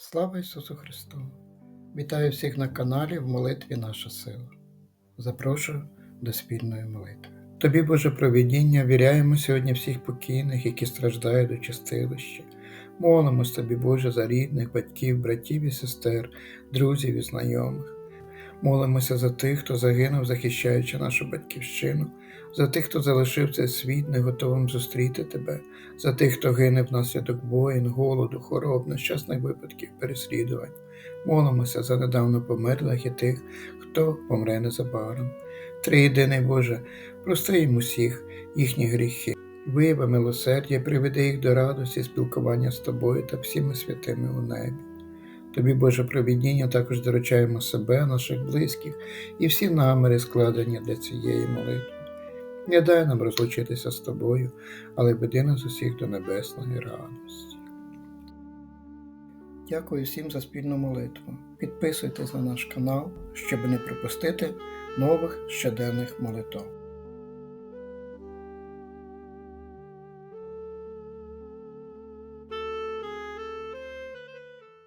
Слава Ісусу Христу! Вітаю всіх на каналі в молитві Наша сила. Запрошую до спільної молитви. Тобі, Боже провідіння, віряємо сьогодні всіх покійних, які страждають у чистилищі. Молимось тобі, Боже, за рідних, батьків, братів і сестер, друзів і знайомих. Молимося за тих, хто загинув, захищаючи нашу батьківщину, за тих, хто залишив цей світ, не готовим зустріти тебе, за тих, хто гине внаслідок воїн, голоду, хвороб, нещасних випадків, переслідувань. Молимося за недавно померлих і тих, хто помре незабаром. Триєдиний Боже, прости їм усіх їхні гріхи, вияви милосердя, приведи їх до радості, спілкування з тобою та всіми святими у небі. Тобі, Боже провідіння, також доручаємо себе, наших близьких і всі наміри, складені для цієї молитви. Не дай нам розлучитися з тобою, але веди нас усіх до небесної радості. Дякую всім за спільну молитву. Підписуйтесь на наш канал, щоб не пропустити нових щоденних молитв.